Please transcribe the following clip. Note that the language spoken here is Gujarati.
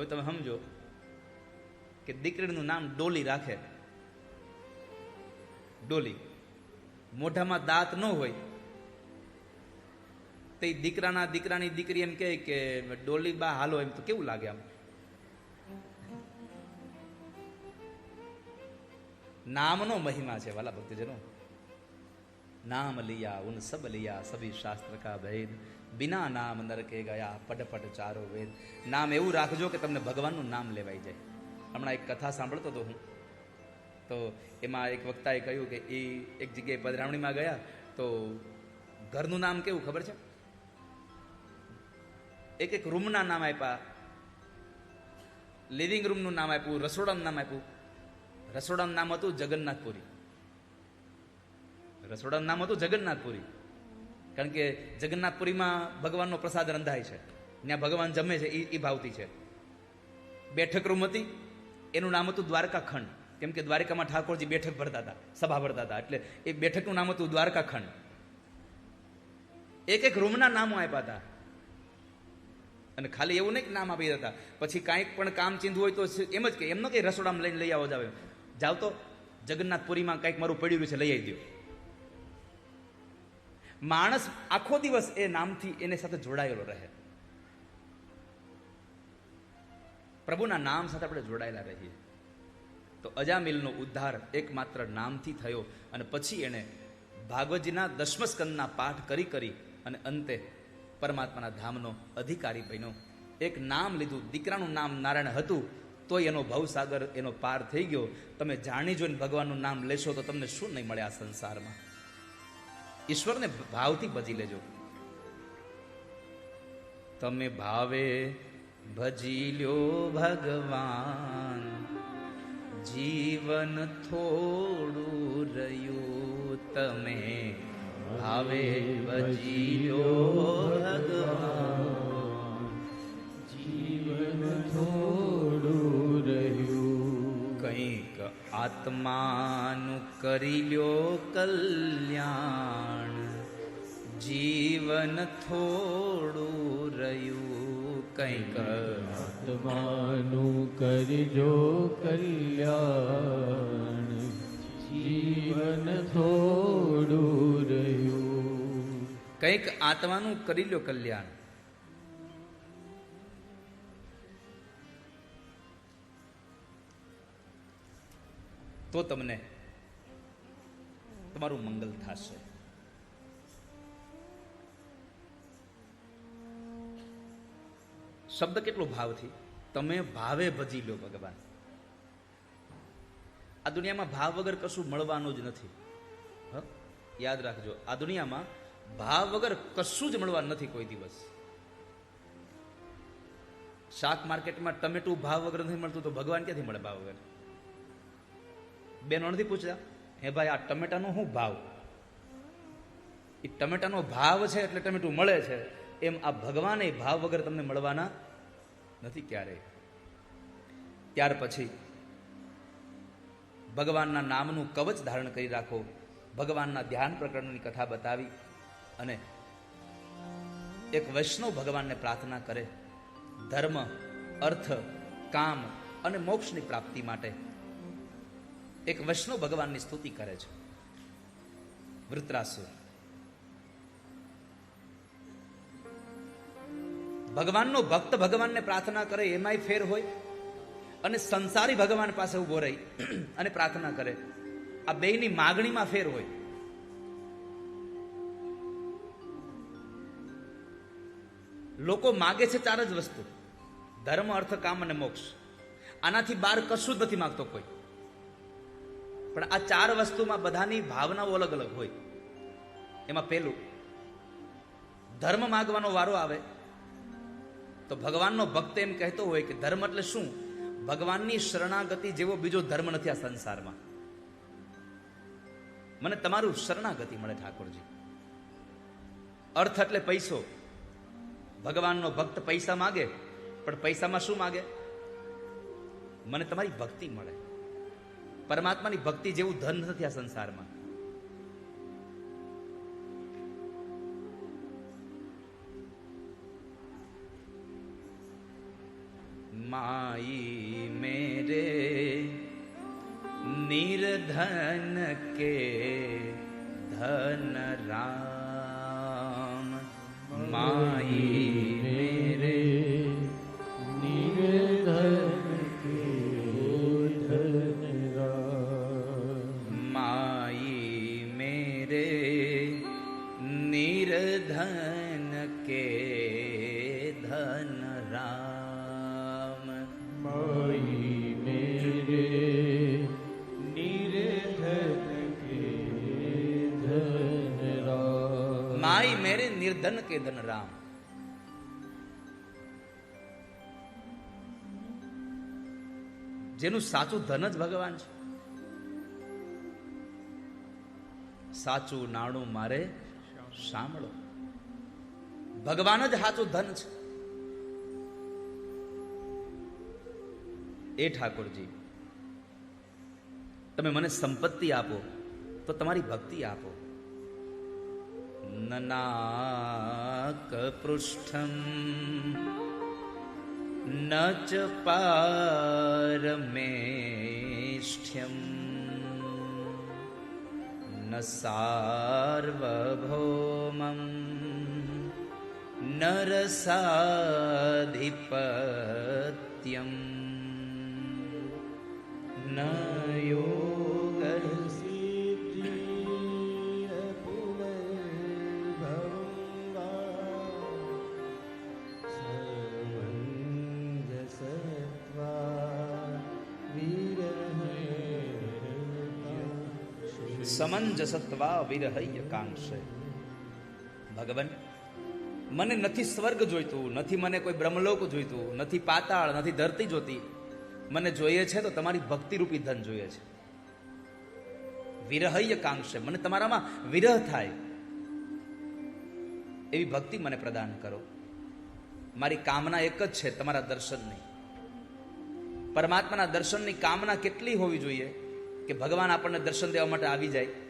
હવે તમે સમજો કે દીકરીનું નામ ડોલી રાખે. ડોલી. મોઢામાં દાંત ન હોય. તે દીકરાના દીકરાની દીકરી એમ કહે કે, ડોલી બા, હાલો એમ. તો કેવું લાગે આમ? નામનો મહિમા છે વાલા ભક્તજનો. નામ લિયા, ઉન સબ લિયા, સભી શાસ્ત્ર કા ભેદ. બિના નામ નરકે ગયા પટ પટ ચારો વેદ. નામ એવું રાખજો કે તમને ભગવાનનું નામ લેવાઈ જાય. હમણાં એક કથા સાંભળતો હતો હું. તો એમાં એક વક્તાએ કહ્યું કે એ એક જગ્યાએ પધરાવણીમાં ગયા, તો ઘરનું નામ કેવું ખબર છે? એક એક રૂમના નામ આપ્યા. લિવિંગ રૂમનું નામ આપ્યું, રસોડાનું નામ આપ્યું. રસોડાનું નામ હતું જગન્નાથપુરી. રસોડાનું નામ હતું જગન્નાથપુરી. કારણ કે જગન્નાથપુરીમાં ભગવાનનો પ્રસાદ રંધાય છે. ત્યાં ભગવાન જમે છે એ એ ભાવતી છે. બેઠક રૂમ હતી, એનું નામ હતું દ્વારકા ખંડ કેમ કે દ્વારકામાં ઠાકોરજી બેઠક ભરતા હતા, સભા ભરતા હતા. એટલે એ બેઠકનું નામ હતું દ્વારકા ખંડ એક એક રૂમના નામો આપ્યા હતા. અને ખાલી એવું નહીં નામ આપી દેતા. પછી કાંઈક પણ કામ ચીંધવું હોય તો એમ જ કે, એમનો કંઈ રસોડામાં લઈને લઈ આવો જાવ જાવ તો જગન્નાથપુરીમાં કંઈક મારું પડ્યું છે, લઈ આવી દો માણસ આખો દિવસ એ નામથી એને સાથે જોડાયેલો રહે. પ્રભુના નામ સાથે આપણે જોડાયેલા રહીએ. તો અજામિલનો ઉદ્ધાર એકમાત્ર નામથી થયો અને પછી એણે ભાગવતજીના દશમસ્કંદના પાઠ કરી કરી અને અંતે પરમાત્માના ધામનો અધિકારી બન્યો. એક નામ લીધું, દીકરાનું નામ નારાયણ હતું, તોય એનો ભવસાગર એનો પાર થઈ ગયો. તમે જાણી જોઈને ભગવાનનું નામ લેશો તો તમને શું નહીં મળે આ સંસારમાં? ઈશ્વરને ભાવથી ભજી લેજો. તમે ભાવે ભજી લ્યો ભગવાન. જીવન થોડું રહ્યું તમે ભાવે ભજી લ્યો ભગવાન. જીવન થોડું કંઈક આત્માનું કરી લ્યો કલ્યાણ. જીવન થોડું રહ્યું કંઈક. આત્માનું કરજો કલ્યાણ. જીવન થોડું રહ્યું. કંઈક આત્માનું કરી લ્યો કલ્યાણ. તો તમને તમારું મંગલ થશે. શબ્દ કેટલો ભાવથી? તમે ભાવે ભજી લો ભગવાન. આ દુનિયામાં ભાવ વગર કશું મળવાનું જ નથી. હ? યાદ રાખજો, આ દુનિયામાં ભાવ વગર કશું જ મળવાનું નથી કોઈ દિવસ. શાક માર્કેટમાં ટમેટું ભાવ વગર નથી મળતું તો ભગવાન ક્યાંથી મળે ભાવ વગર? બેનો નથી પૂછતા હે ભાઈ, આ ટમેટાનો શું ભાવ? એ ટમેટાનો ભાવ છે એટલે ટમેટું મળે છે. એમ આ ભગવાને ભાવ વગર તમને મળવાના નથી ક્યારેય ત્યાર પછી ભગવાનના નામનું કવચ ધારણ કરી રાખો, ભગવાનના ધ્યાન પ્રકરણની કથા બતાવી અને એક વૈષ્ણવ ભગવાનને પ્રાર્થના કરે, ધર્મ, અર્થ, કામ અને મોક્ષની પ્રાપ્તિ માટે. એક વૈષ્ણવ ભગવાનની સ્તુતિ કરે છે. વૃત્રાસુર. ભગવાનનો ભક્ત ભગવાનને પ્રાર્થના કરે એમાંય ફેર હોય અને સંસારી ભગવાન પાસે ઊભો રહી અને પ્રાર્થના કરે. આ બેયની માગણીમાં ફેર હોય. લોકો માગે છે ચાર જ વસ્તુ. ધર્મ, અર્થ, કામ અને મોક્ષ. આનાથી બહાર કશું જ નથી માગતો કોઈ. પણ આ ચાર વસ્તુમાં બધાની ભાવનાઓ અલગ અલગ હોય. એમાં પહેલું ધર્મ માગવાનો વારો આવે, તો ભગવાનનો ભક્ત એમ કહેતો હોય કે ધર્મ એટલે શું? ભગવાનની શરણાગતિ જેવો બીજો ધર્મ નથી આ સંસારમાં. મને તમારું શરણાગતિ મળે ઠાકોરજી. અર્થ એટલે પૈસો. ભગવાનનો ભક્ત પૈસા માગે, પણ પૈસામાં શું માગે? મને તમારી ભક્તિ મળે. પરમાત્માની ભક્તિ જેવું ધન નથી આ સંસારમાં. માઈ મેરે નિર્ધન કે ધન રામ. માઈ मेरे निर्धन के धन राम જેનું સાચું ધન જ ભગવાન છે સાચું નાણું મારે સાંભળો ભગવાન જ સાચું ધન છે એ ઠાકોરજી તમે મને સંપત્તિ આપો તો તમારી ભક્તિ આપો ननाकपृष्ठम्। न च पारमेष्ठ्यम्। न सार्वभौमम्। न रसाधिपत्यम्। न यो સમંજસત્વા વિરહય કાંક્ષે. ભગવાન, મને નથી સ્વર્ગ જોઈતું, નથી મને કોઈ બ્રહ્મલોક જોઈતું, નથી પાતાળ, નથી ધરતી જોતી. મને જોઈએ છે તો તમારી ભક્તિરૂપી ધન જોઈએ છે. વિરહય કાંક્ષે, મને તમારામાં વિરહ થાય. એવી ભક્તિ મને પ્રદાન કરો. મારી કામના એક જ છે, તમારા દર્શનની પરમાત્માના દર્શનની કામના કેટલી હોવી જોઈએ? કે ભગવાન આપણને દર્શન દેવા માટે આવી જાય.